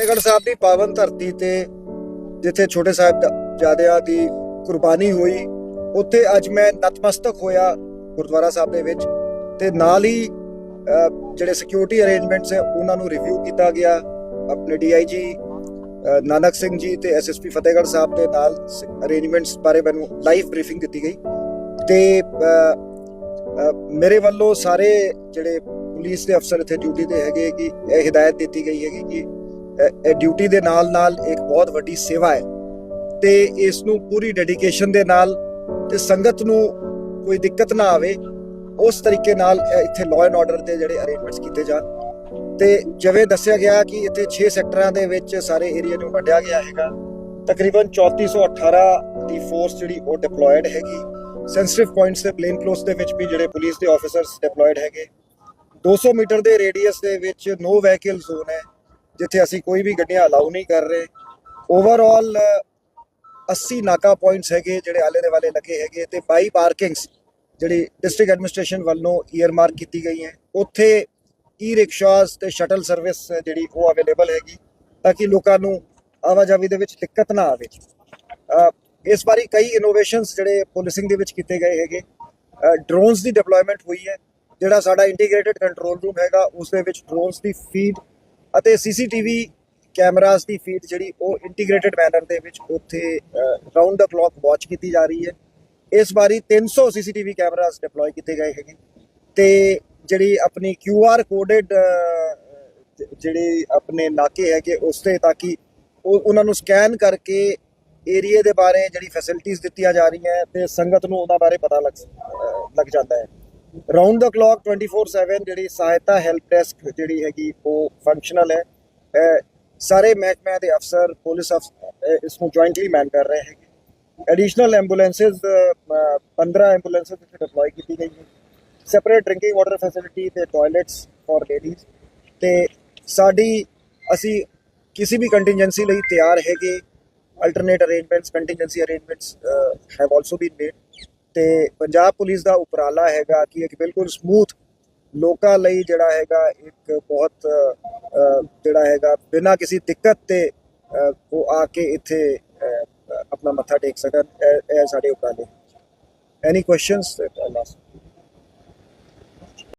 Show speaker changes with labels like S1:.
S1: ਫਤਿਹਗੜ੍ਹ ਸਾਹਿਬ ਦੀ ਪਾਵਨ ਧਰਤੀ ਤੇ ਜਿੱਥੇ ਛੋਟੇ ਸਾਹਿਬ ਜਾਦਿਆਂ ਦੀ ਕੁਰਬਾਨੀ ਹੋਈ, ਉੱਥੇ ਅੱਜ ਮੈਂ ਨਤਮਸਤਕ ਹੋਇਆ ਗੁਰਦੁਆਰਾ ਸਾਹਿਬ ਦੇ ਵਿੱਚ ਤੇ ਨਾਲ ਹੀ ਜਿਹੜੇ ਸਿਕਿਉਰਿਟੀ ਅਰੇਂਜਮੈਂਟਸ ਹੈ, ਉਹਨਾਂ ਨੂੰ ਰਿਵਿਊ ਕੀਤਾ ਗਿਆ। ਆਪਣੇ ਡੀਆਈਜੀ ਨਾਨਕ ਸਿੰਘ ਜੀ ਤੇ ਐਸਐਸਪੀ ਫਤਿਹਗੜ੍ਹ ਸਾਹਿਬ ਦੇ ਨਾਲ ਅਰੇਂਜਮੈਂਟਸ ਬਾਰੇ ਮੈਨੂੰ ਲਾਈਵ ਬਰੀਫਿੰਗ ਦਿੱਤੀ ਗਈ ਤੇ ਮੇਰੇ ਵੱਲੋਂ ਸਾਰੇ ਜਿਹੜੇ ਪੁਲਿਸ ਦੇ ਅਫਸਰ ਇੱਥੇ ਡਿਊਟੀ ਤੇ ਹੈਗੇ ਕਿ ਇਹ ਹਦਾਇਤ ਦਿੱਤੀ ਗਈ ਹੈਗੀ ਕਿ ਡਿਊਟੀ ਦੇ ਨਾਲ ਨਾਲ ਇੱਕ ਬਹੁਤ ਵੱਡੀ ਸੇਵਾ ਹੈ। ਤੇ ਇਸ ਨੂੰ ਪੂਰੀ ਡੈਡੀਕੇਸ਼ਨ ਦੇ ਨਾਲ ਤੇ ਸੰਗਤ ਨੂੰ ਕੋਈ ਦਿੱਕਤ ਨਾ ਆਵੇ, ਉਸ ਤਰੀਕੇ ਨਾਲ ਇੱਥੇ ਲਾਅ ਐਂਡ ਆਰਡਰ ਦੇ ਜਿਹੜੇ ਅਰੇਂਜਮੈਂਟਸ ਕੀਤੇ ਜਾਣ। ਤੇ ਜਿਵੇਂ ਦੱਸਿਆ ਗਿਆ ਕਿ ਇੱਥੇ 6 ਸੈਕਟਰਾਂ ਦੇ ਵਿੱਚ ਸਾਰੇ ਏਰੀਆ ਨੂੰ ਵੰਡਿਆ ਗਿਆ ਹੈਗਾ। ਤਕਰੀਬਨ 3418 ਦੀ ਫੋਰਸ ਜਿਹੜੀ ਉਹ ਡਿਪਲੋਇਡ ਹੈਗੀ। ਸੈਂਸਿਟਿਵ ਪੁਆਇੰਟਸ ਤੇ ਪਲੇਨ ਕਲੋਸ ਦੇ ਵਿੱਚ ਵੀ ਜਿਹੜੇ ਪੁਲਿਸ ਦੇ ਆਫੀਸਰਸ ਡਿਪਲੋਇਡ ਹੈਗੇ। 200 ਮੀਟਰ ਦੇ ਰੇਡੀਅਸ ਦੇ ਵਿੱਚ ਨੋ ਵਹੀਕਲ ਜ਼ੋਨ ਹੈ। ਜਿੱਥੇ ਅਸੀਂ ਕੋਈ ਵੀ ਗੱਡੀਆਂ ਅਲਾਉ ਨਹੀਂ ਕਰ ਰਹੇ। ਓਵਰਆਲ 80 ਨਾਕਾ ਪੁਆਇੰਟਸ ਹੈਗੇ ਜਿਹੜੇ ਆਲੇ ਦੇ ਵਾਲੇ ਲੱਗੇ ਹੈਗੇ ਤੇ 22 ਪਾਰਕਿੰਗਸ ਜਿਹੜੀ ਡਿਸਟ੍ਰਿਕਟ ਐਡਮਿਨਿਸਟ੍ਰੇਸ਼ਨ ਵੱਲੋਂ ਈਅਰਮਾਰਕ ਕੀਤੀ ਗਈ ਹੈ। ਉੱਥੇ ਈ ਰਿਕਸ਼ਾਸ ਤੇ ਸ਼ਟਲ ਸਰਵਿਸ ਜਿਹੜੀ ਉਹ ਅਵੇਲੇਬਲ ਹੈਗੀ ਤਾਂ ਕਿ ਲੋਕਾਂ ਨੂੰ ਆਵਾਜਾਈ ਦੇ ਵਿੱਚ ਦਿੱਕਤ ਨਾ ਆਵੇ। ਇਸ ਵਾਰੀ ਕਈ ਇਨੋਵੇਸ਼ਨਸ ਜਿਹੜੇ ਪੁਲਿਸਿੰਗ ਦੇ ਵਿੱਚ ਕੀਤੇ ਗਏ ਹੈਗੇ। ਡਰੋਨਸ ਦੀ ਡਿਪਲੋਇਮੈਂਟ ਹੋਈ ਹੈ। ਜਿਹੜਾ ਸਾਡਾ ਇੰਟੀਗ੍ਰੇਟਿਡ ਕੰਟਰੋਲ ਰੂਮ ਹੈਗਾ, ਉਸ ਦੇ ਵਿੱਚ ਡਰੋਨਸ ਦੀ ਫੀਡ ਅਤੇ ਸੀਸੀਟੀਵੀ ਕੈਮਰਾਸ ਦੀ ਫੀਡ ਜਿਹੜੀ ਉਹ ਇੰਟੀਗ੍ਰੇਟਿਡ ਮੈਨਰ ਦੇ ਵਿੱਚ ਉੱਥੇ ਰਾਉਂਡ ਦਾ ਕਲੌਕ ਵਾਚ ਕੀਤੀ ਜਾ ਰਹੀ ਹੈ। ਇਸ ਵਾਰੀ 300 ਸੀਸੀਟੀਵੀ ਕੈਮਰਾਸ ਡਿਪਲੋਏ ਕੀਤੇ ਗਏ ਹੈਗੇ। ਤੇ ਜਿਹੜੀ ਆਪਣੀ ਕਿਊ ਆਰ ਕੋਡਡ ਜਿਹੜੇ ਆਪਣੇ ਨਾਕੇ ਹੈਗੇ, ਉਸ ਤੇ ਤਾਂ ਕਿ ਉਹਨਾਂ ਨੂੰ ਸਕੈਨ ਕਰਕੇ ਏਰੀਆ ਦੇ ਬਾਰੇ ਜਿਹੜੀ ਫੈਸਿਲਿਟੀਆਂ ਦਿੱਤੀਆਂ ਜਾ ਰਹੀਆਂ ਹੈ ਤੇ ਸੰਗਤ ਨੂੰ ਉਹਨਾਂ ਬਾਰੇ ਪਤਾ ਲੱਗ ਲੱਗ ਜਾਂਦਾ ਹੈ। ਰਾਉਂਡ ਦਾ ਕਲੌਕ 24/7 ਜਿਹੜੀ ਸਹਾਇਤਾ ਹੈਲਪ ਡੈਸਕ ਜਿਹੜੀ ਹੈਗੀ, ਉਹ ਫੰਕਸ਼ਨਲ ਹੈ। ਸਾਰੇ ਮਹਿਕਮਿਆਂ ਦੇ ਅਫਸਰ, ਪੁਲਿਸ ਅਫਸਰ ਇਸ ਨੂੰ ਜੁਆਇੰਟਲੀ ਮੈਨ ਕਰ ਰਹੇ ਹੈਗੇ। ਐਡੀਸ਼ਨਲ ਐਂਬੂਲੈਂਸਸ 15 ਐਂਬੂਲੈਂਸਸ ਇੱਥੇ ਡਿਪਲੋਏ ਕੀਤੀ ਗਈ ਹੈ। ਸੈਪਰੇਟ ਡਰਿੰਕਿੰਗ ਵਾਟਰ ਫੈਸਿਲਿਟੀ ਤੇ ਟਾਇਲਟਸ ਫॉर ਲੇਡੀਜ਼ ਤੇ ਸਾਡੀ, ਅਸੀਂ ਕਿਸੇ ਵੀ ਕੰਟੀਨਜੈਂਸੀ ਲਈ ਤਿਆਰ ਹੈਗੇ। Alternate arrangements contingency arrangements have also been made ਤੇ ਪੰਜਾਬ ਪੁਲਿਸ ਦਾ ਉਪਰਾਲਾ ਹੈਗਾ ਕਿ ਇੱਕ ਬਿਲਕੁਲ ਸਮੂਥ ਲੋਕਾਂ ਲਈ ਜਿਹੜਾ ਹੈਗਾ ਇੱਕ ਬਹੁਤ ਜਿਹੜਾ ਹੈਗਾ ਬਿਨਾਂ ਕਿਸੇ ਦਿੱਕਤ ਤੇ ਉਹ ਆ ਕੇ ਇੱਥੇ ਆਪਣਾ ਮੱਥਾ ਟੇਕ ਸਕਣ, ਇਹ ਇਹ ਸਾਡੇ ਉਪਰਾਲੇ। ਐਨੀ ਕੁਐਸਚਨਸ